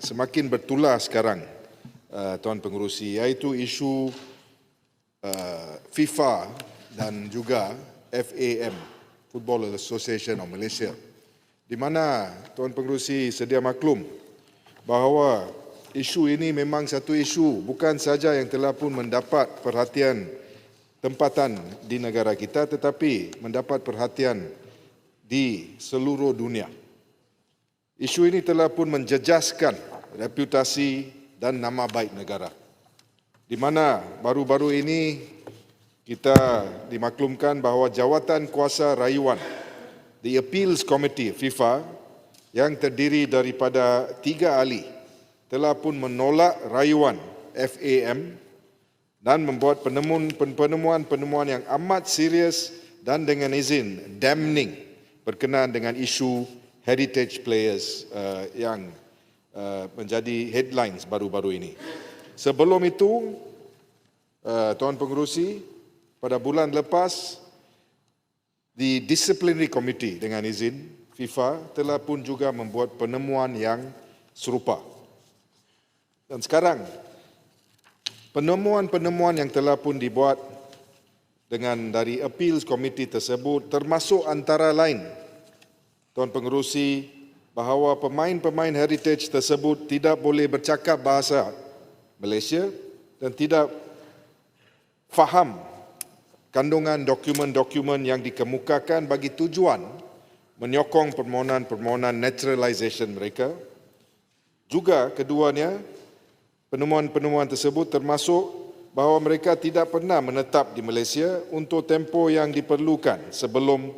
semakin bertular sekarang uh, tuan pengerusi iaitu isu uh, FIFA dan juga FAM Football Association of Malaysia di mana tuan pengerusi sedia maklum bahawa isu ini memang satu isu bukan saja yang telah pun mendapat perhatian tempatan di negara kita tetapi mendapat perhatian di seluruh dunia. Isu ini telah pun menjejaskan reputasi dan nama baik negara. Di mana baru-baru ini kita dimaklumkan bahawa jawatan kuasa rayuan the Appeals Committee FIFA yang terdiri daripada tiga ahli telah pun menolak rayuan FAM dan membuat penemuan-penemuan yang amat serius dan dengan izin damning berkenaan dengan isu heritage players uh, yang uh, menjadi headlines baru-baru ini. Sebelum itu, uh, Tuan Pengerusi, pada bulan lepas, di Disciplinary Committee dengan izin FIFA telah pun juga membuat penemuan yang serupa. Dan sekarang, penemuan-penemuan yang telah pun dibuat dengan dari Appeals Committee tersebut termasuk antara lain Tuan Pengerusi bahawa pemain-pemain heritage tersebut tidak boleh bercakap bahasa Malaysia dan tidak faham kandungan dokumen-dokumen yang dikemukakan bagi tujuan menyokong permohonan-permohonan naturalisation mereka. Juga keduanya, penemuan-penemuan tersebut termasuk bahawa mereka tidak pernah menetap di Malaysia untuk tempoh yang diperlukan sebelum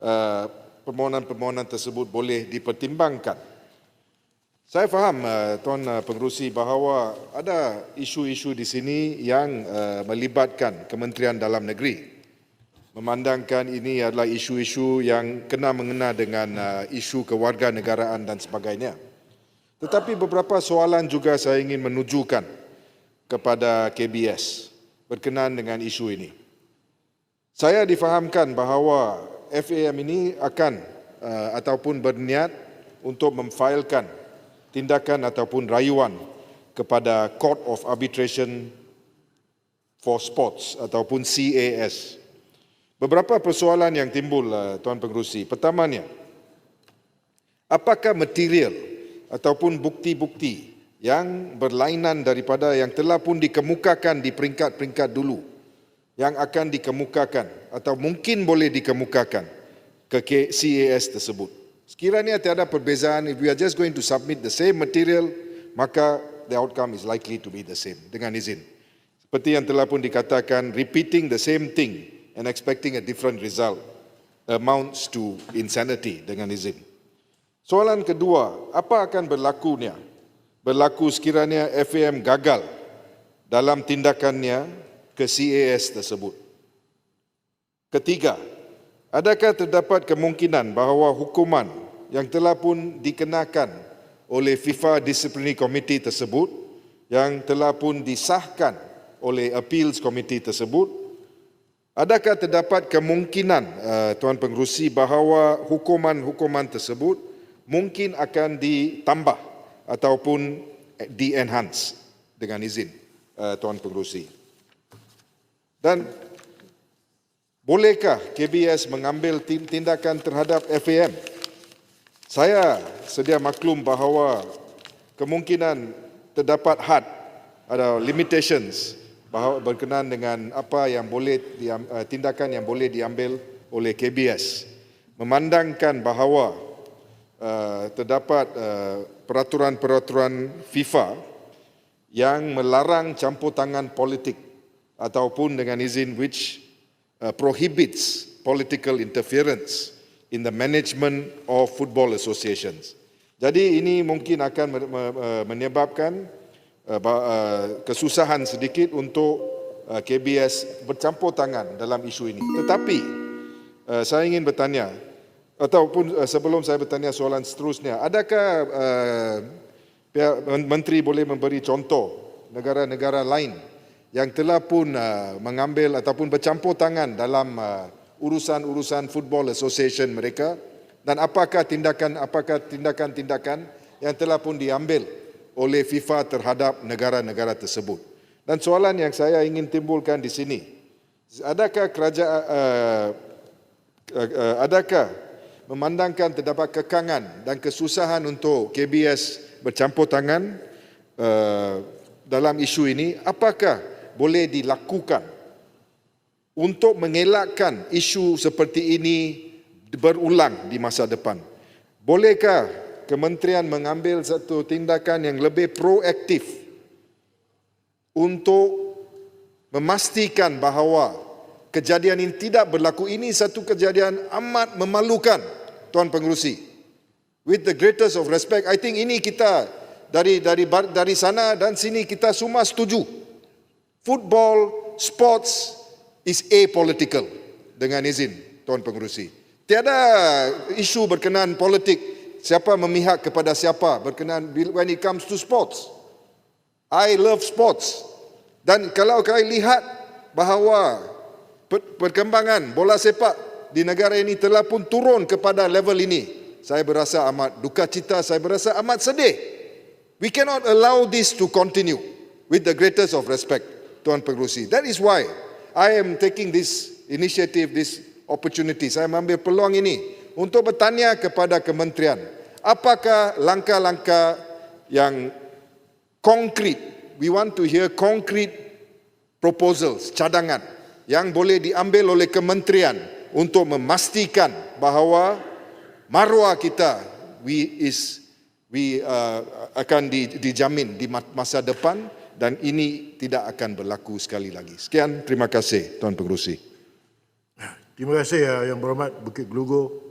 uh, permohonan-permohonan tersebut boleh dipertimbangkan. Saya faham uh, tuan uh, pengerusi bahawa ada isu-isu di sini yang uh, melibatkan Kementerian Dalam Negeri. Memandangkan ini adalah isu-isu yang kena mengena dengan isu kewarganegaraan dan sebagainya. Tetapi beberapa soalan juga saya ingin menujukan kepada KBS berkenaan dengan isu ini. Saya difahamkan bahawa FAM ini akan uh, ataupun berniat untuk memfailkan tindakan ataupun rayuan kepada Court of Arbitration for Sports ataupun CAS. Beberapa persoalan yang timbul uh, tuan pengerusi. Pertamanya, apakah material ataupun bukti-bukti yang berlainan daripada yang telah pun dikemukakan di peringkat-peringkat dulu yang akan dikemukakan atau mungkin boleh dikemukakan ke CAS tersebut. Sekiranya tiada perbezaan, if we are just going to submit the same material, maka the outcome is likely to be the same. Dengan izin. Seperti yang telah pun dikatakan, repeating the same thing and expecting a different result amounts to insanity dengan izin. Soalan kedua, apa akan berlakunya? Berlaku sekiranya FAM gagal dalam tindakannya ke CAS tersebut. Ketiga, adakah terdapat kemungkinan bahawa hukuman yang telah pun dikenakan oleh FIFA Disciplinary Committee tersebut yang telah pun disahkan oleh Appeals Committee tersebut adakah terdapat kemungkinan uh, tuan pengerusi bahawa hukuman-hukuman tersebut mungkin akan ditambah ataupun di-enhance dengan izin uh, tuan pengerusi dan bolehkah KBS mengambil tindakan terhadap FAM? Saya sedia maklum bahawa kemungkinan terdapat had ada limitations bahawa berkenaan dengan apa yang boleh eh, tindakan yang boleh diambil oleh KBS memandangkan bahawa uh, terdapat uh, peraturan-peraturan FIFA yang melarang campur tangan politik ataupun dengan izin which uh, prohibits political interference in the management of football associations. Jadi ini mungkin akan uh, menyebabkan uh, kesusahan sedikit untuk KBS bercampur tangan dalam isu ini. Tetapi saya ingin bertanya ataupun sebelum saya bertanya soalan seterusnya, adakah pihak menteri boleh memberi contoh negara-negara lain yang telah pun uh, mengambil ataupun bercampur tangan dalam uh, urusan-urusan football association mereka dan apakah tindakan apakah tindakan-tindakan yang telah pun diambil oleh FIFA terhadap negara-negara tersebut. Dan soalan yang saya ingin timbulkan di sini, adakah kerajaan uh, uh, uh, adakah memandangkan terdapat kekangan dan kesusahan untuk KBS bercampur tangan uh, dalam isu ini, apakah boleh dilakukan untuk mengelakkan isu seperti ini berulang di masa depan? Bolehkah kementerian mengambil satu tindakan yang lebih proaktif untuk memastikan bahawa kejadian ini tidak berlaku. Ini satu kejadian amat memalukan, Tuan Pengerusi. With the greatest of respect, I think ini kita dari dari dari sana dan sini kita semua setuju. Football, sports is apolitical dengan izin Tuan Pengerusi. Tiada isu berkenaan politik siapa memihak kepada siapa berkenaan when it comes to sports. I love sports. Dan kalau kau lihat bahawa perkembangan bola sepak di negara ini telah pun turun kepada level ini, saya berasa amat duka cita, saya berasa amat sedih. We cannot allow this to continue with the greatest of respect, Tuan Pengerusi. That is why I am taking this initiative, this opportunity. Saya mengambil peluang ini untuk bertanya kepada kementerian, apakah langkah-langkah yang konkret we want to hear concrete proposals, cadangan yang boleh diambil oleh kementerian untuk memastikan bahawa maruah kita we is we uh, akan di, dijamin di masa depan dan ini tidak akan berlaku sekali lagi. Sekian, terima kasih Tuan Pengerusi. Terima kasih uh, Yang Berhormat Bukit Gelugur